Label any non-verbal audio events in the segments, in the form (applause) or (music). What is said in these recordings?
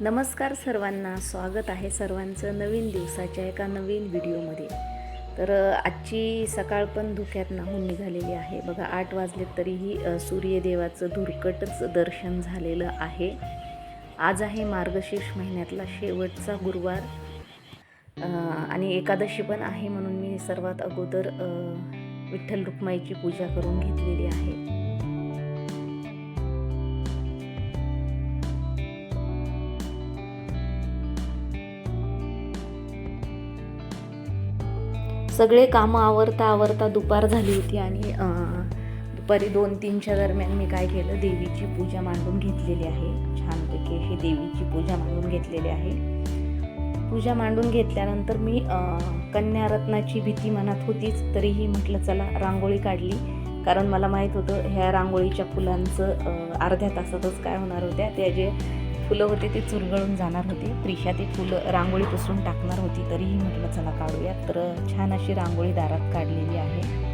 नमस्कार सर्वांना स्वागत आहे सर्वांचं नवीन दिवसाच्या एका नवीन व्हिडिओमध्ये. तर आजची सकाळ पण धुक्यात नाहून निघालेली आहे. बघा आठ वाजलेत तरीही सूर्यदेवाचं धुरकटच दर्शन झालेलं आहे. आज आहे मार्गशीर्ष महिन्यातला शेवटचा गुरुवार. आणि एकादशी पण आहे म्हणून मी सर्वात अगोदर विठ्ठल रुक्माईची पूजा करून घेतलेली आहे. सगळे कामं आवरता आवरता दुपार झाली होती आणि दुपारी दोन तीनच्या दरम्यान मी काय केलं देवीची पूजा मांडून घेतलेली आहे. छानपैकी अशी देवीची पूजा मांडून घेतलेली आहे. पूजा मांडून घेतल्यानंतर मी कन्यारत्नाची भीती मनात होतीच तरीही म्हटलं चला रांगोळी काढली. कारण मला माहीत होतं ह्या रांगोळीच्या फुलांचं अर्ध्या तासातच काय होणार होत्या. त्या जे फुलं होते ते चुरगळून जाणार होते. प्रिशा ते फुलं रांगोळी पुसून टाकणार होती. तरीही म्हटलं चला काढूया तर छान अशी रांगोळी दारात काढलेली आहे.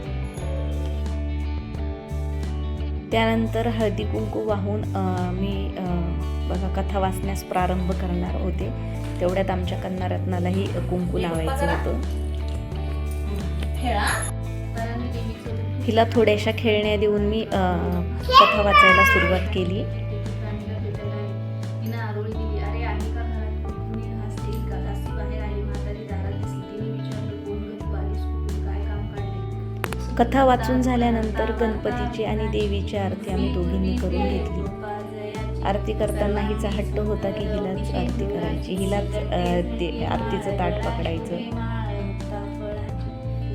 त्यानंतर हळदी कुंकू वाहून मी बघा कथा वाचण्यास प्रारंभ करणार होते. तेवढ्यात आमच्या कन्नारत्नालाही कुंकू लावायचं होतं. हिला थोड्याशा खेळण्या देऊन मी कथा वाचायला सुरुवात केली. कथा वाचून झाल्यानंतर गणपतीची आणि देवीची आरती आम्ही दोघींनी करून घेतली. आरती करताना हिचा हट्ट होता की हिलाच आरती करायची हिलाच ते आरतीचं ताट पकडायचं.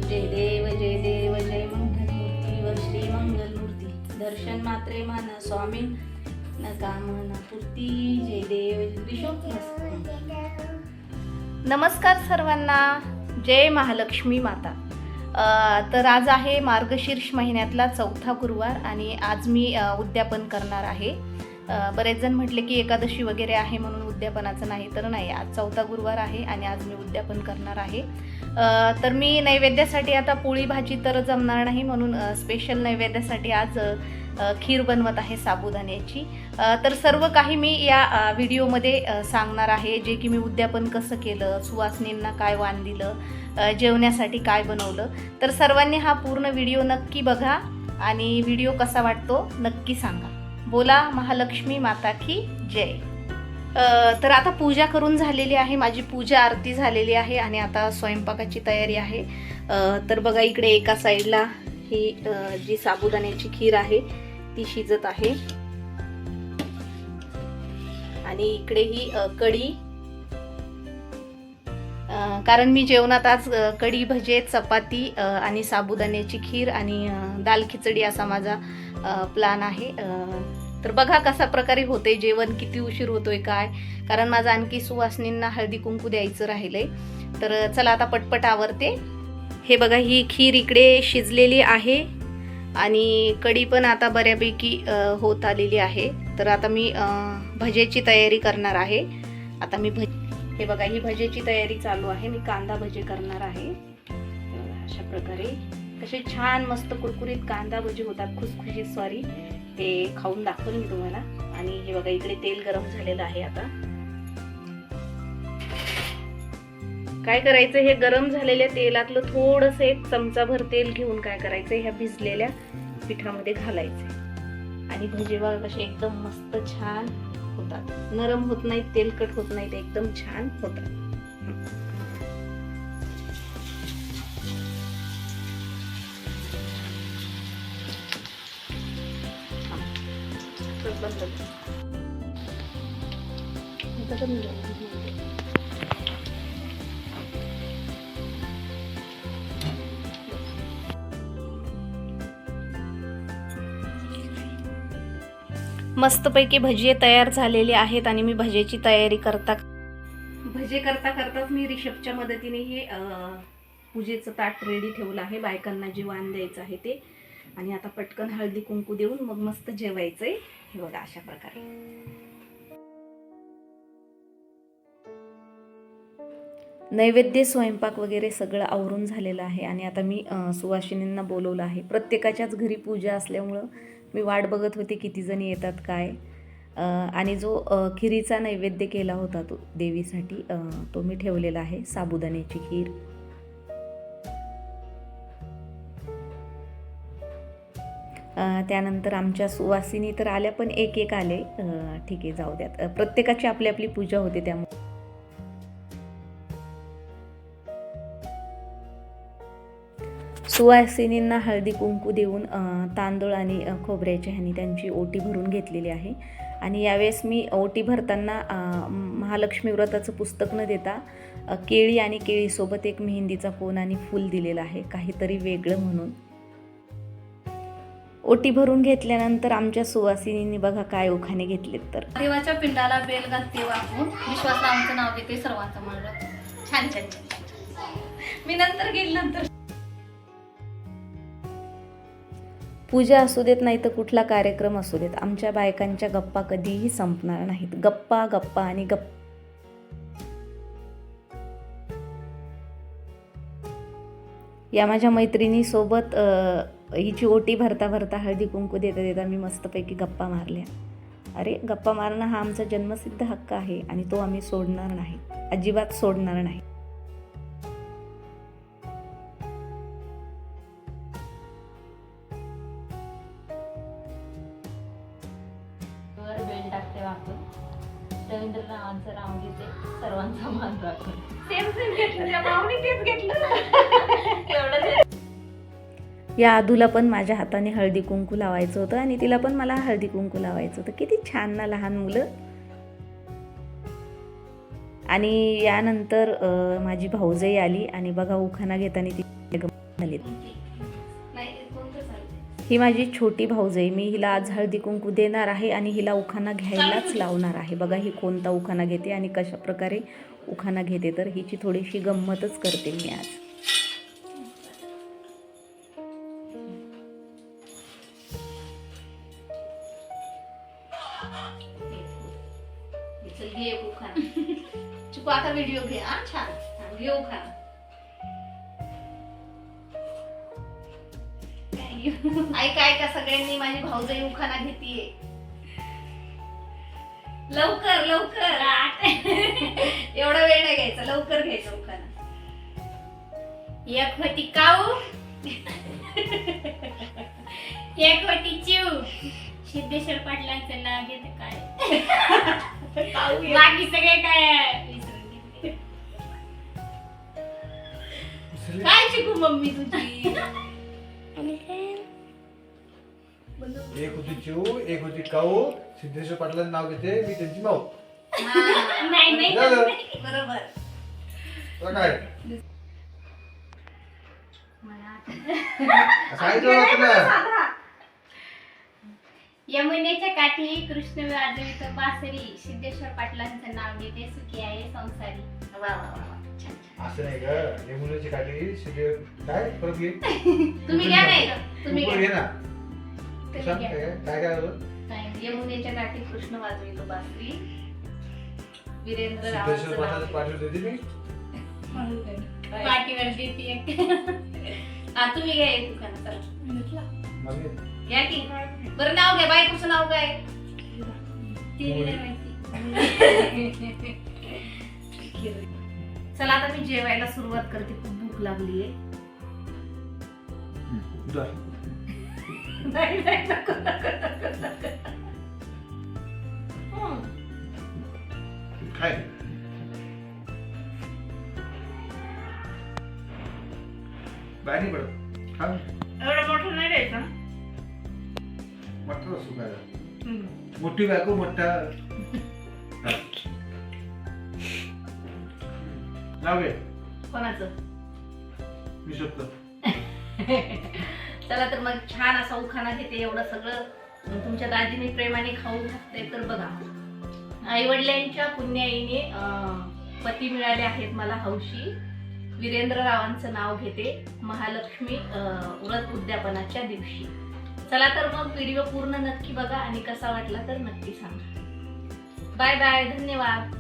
जय देव जय देव जय मंगलमूर्ती व श्री मंगलमूर्ती दर्शन मात्रे मन स्वामी न कामना पूर्ती जय देव विशोक नमस्कार सर्वांना जय महालक्ष्मी माता. तर आज आहे मार्गशीर्ष महिन्यातला चौथा गुरुवार आणि आज मी उद्यापन करणार आहे. बरेच जण म्हटले की एकादशी वगैरे आहे म्हणून उद्यापनाचं नाही तर नाही. आज चौथा गुरुवार आहे आणि आज मी उद्यापन करणार आहे. तर मी नैवेद्यासाठी आता पोळी भाजी तर जमणार नाही म्हणून स्पेशल नैवेद्यासाठी आज खीर बनवत आहे साबुदाण्याची. तर सर्व काही मी या व्हिडिओमध्ये सांगणार आहे. जे की मी उद्यापन कसं केलं सुवासनींना काय वाण दिलं जेवण्यासाठी काय बनवलं. तर सर्वांनी हा पूर्ण व्हिडिओ नक्की बघा आणि व्हिडिओ कसा वाटतो नक्की सांगा. बोला महालक्ष्मी माता की जय. तर आता पूजा करून झालेली आहे माझी पूजा आरती झालेली आहे आणि आता स्वयंपाकाची तयारी आहे. तर बघा इकडे एका साईडला ही जी साबुदाण्याची खीर आहे ती शिजत आहे. आणि इकडे ही कढी. कारण मी जेवणात आज कढी भजे चपाती आणि साबुदाण्याची खीर आणि दाल खिचडी असा माझा प्लान आहे. तर बघा कसा प्रकारे होते जेवण किती उशीर होतोय काय. कारण माझं आणखी सुवासनींना हळदी कुंकू द्यायचं राहिलंय. तर चला आता पटपट आवरते. हे बघा ही खीर इकडे शिजलेली आहे. आणि कढी पण आता बऱ्यापैकी होत आलेली आहे. तर आता मी भजेची तयारी करणार आहे. आता मी भज हे बघा ही भजेची तयारी चालू आहे. मी कांदा भजे करणार आहे. अशा प्रकारे कसे छान मस्त कुरकुरीत कांदा भजी होतात. खुसखुशीत सॉरी ते खाऊन दाखवून मी तुम्हाला. आणि हे बघा इकडे तेल गरम झालेलं आहे आता. काय करायचं? हे गरम झालेल्या तेलातलं थोडंसं एक चमचाभर तेल घेऊन काय करायचं? ह्या भिजलेल्या पिठामध्ये घालायचं. आणि भजे बघा कसे एकदम मस्त छान होतात. नरम होत नाहीत तेलकट होत नाहीत एकदम छान होतात. तर बंद कर. आता बंद कर. मस्तपैकी भजी तयार झालेले आहेत आणि मी भजेची तयारी करता भजे करता करताच मी रिषभच्या मदतीने हे पूजेचं ताट रेडी ठेवलं आहे बायकांना जे वाण द्यायचं आहे ते आणि आता पटकन हळदी कुंकू देऊन मग मस्त जेवायचंय हे बघा अशा प्रकारे. नैवेद्य स्वयंपाक वगैरे सगळं आवरून झालेलं आहे आणि आता मी सुवासिनींना बोलवलं आहे. प्रत्येकाच्याच घरी पूजा असल्यामुळं मी वाट बघत होते किती जणी येतात काय. आणि जो खिरीचा नैवेद्य केला होता तो देवीसाठी तो मी ठेवलेला आहे साबुदाण्याची खीर. त्यानंतर आमच्या सुवासिनी तर आल्या पण एक एक आले. ठीक आहे जाऊ द्यात. प्रत्येकाची आपली आपली पूजा होते त्यामुळे. सुवासिनींना हळदी कुंकू देऊन तांदूळ आणि खोबऱ्याची खोबऱ्याच्या ह्यानी त्यांची ओटी भरून घेतलेली आहे. आणि यावेळेस मी ओटी भरताना महालक्ष्मी व्रताचं पुस्तक न देता केळी आणि केळीसोबत एक मेहंदीचा कोन आणि फूल दिलेला आहे. काहीतरी वेगळं म्हणून. ओटी भरून घेतल्यानंतर आमच्या सुवासिनींनी बघा काय उखाणे घेतलेत तर. देवाच्या पिंडाला बेल घालते वाकून. विश्वासरावांचं नाव घेते सर्वांचं मन छान छान. मी नंतर गेली नंतर. पूजा असू देत नाही तर कुठला कार्यक्रम असू देत. आमच्या बायकांच्या गप्पा कधीही संपणार नाहीत. गप्पा गप्पा आणि गप्पा. या माझ्या मैत्रिणीसोबत हिची ओटी भरता भरता हळदी कुंकू देता देता मी मस्तपैकी गप्पा मारल्या. अरे गप्पा मारणं हा आमचा जन्मसिद्ध हक्क आहे आणि तो आम्ही सोडणार नाही. अजिबात सोडणार नाही. रवींद्रनाथांचं सर्वांचा मान राखून सेम सेम घेतलं तेच घेतलं. (laughs) एवढं या आदूला पण माझ्या हाताने हळदी कुंकू लावायचं होतं आणि तिला पण मला हळदी कुंकू लावायचं होतं. किती छान ना लहान मुलं. आणि यानंतर माझी भाऊजाई आली आणि बघा उखाणा घेताना ती गंमत झाली ही माझी छोटी भाऊजाई. मी हिला आज हळदी कुंकू देणार आहे आणि हिला उखाणा घ्यायलाच लावणार आहे. बघा ही कोणता उखाणा घेते आणि कशा प्रकारे उखाणा घेते तर हिची थोडीशी गंमतच करते मी आज. चल घे एक उखाणा चुकू आता व्हिडिओ घे हा? छान. घेऊ घे ऐका ऐका सगळ्यांनी माझी भाऊजाई उखाना घेतीये. लवकर लवकर एवढा वेळ नाही घ्यायचा लवकर घ्यायचा उखाना एक वटी काऊ? एक वटी चिव सिद्धेश्वर पाटलांचं नाव घेते काय? (laughs) बाकी सगळे काय आहे? विसरून गेले. काय शिकू मम्मी तुझी? एक होती चिऊ एक होती काऊ. सिद्धेश्वर पाटलांचं नाव घेते मी त्यांची माऊ. हा, नाही नाही झालं बरोबर. तुला काय? मला सांगितलं ना तुला. यमुनेच्या काठी कृष्ण वाजवित बासरी सिद्धेश्वर पाटलांचं नाव घेते. सुखी आहे संसारी. वा वा वा. असं नाही ग. यमुनेची काठी सिद्धे काय? परत घे. (laughs) तुम्ही घ्या नाही का? तुम्ही उपर घ्या. घे ना. तुम्ही सांग घ्या. काय काय काय झालं नाही, यमुनेच्या काठी कृष्ण वाजवितो बासरी. वीरेंद्र सिद्धेश्वर पाठवून देते मी. (laughs) पाठीवर देते. एक. (laughs) हा तुम्ही घ्या एक चला. मम्मी. की. बरं नाव घ्या बायकोचं नाव काय? चला आता मी जेवायला सुरुवात करते. खूप भूक लागली आहे. हं. काय? बाहेर नाही पडत खा मोठं. मोठी बायको मोठा. नाव कोणाचं? मी शोधतो. चला तर मग छान असा उखाणा घेते एवढं सगळं. तुमच्या दाजीने प्रेमाने खाऊ घातले तर बघा. आई वडिलांच्या पुण्याईने पती मिळाले आहेत मला हौशी. वीरेंद्र रावांचं नाव घेते महालक्ष्मी व्रत उद्यापनाच्या दिवशी. चला तर मग व्हिडिओ पूर्ण नक्की बघा आणि कसा वाटला तर नक्की सांगा. बाय बाय धन्यवाद.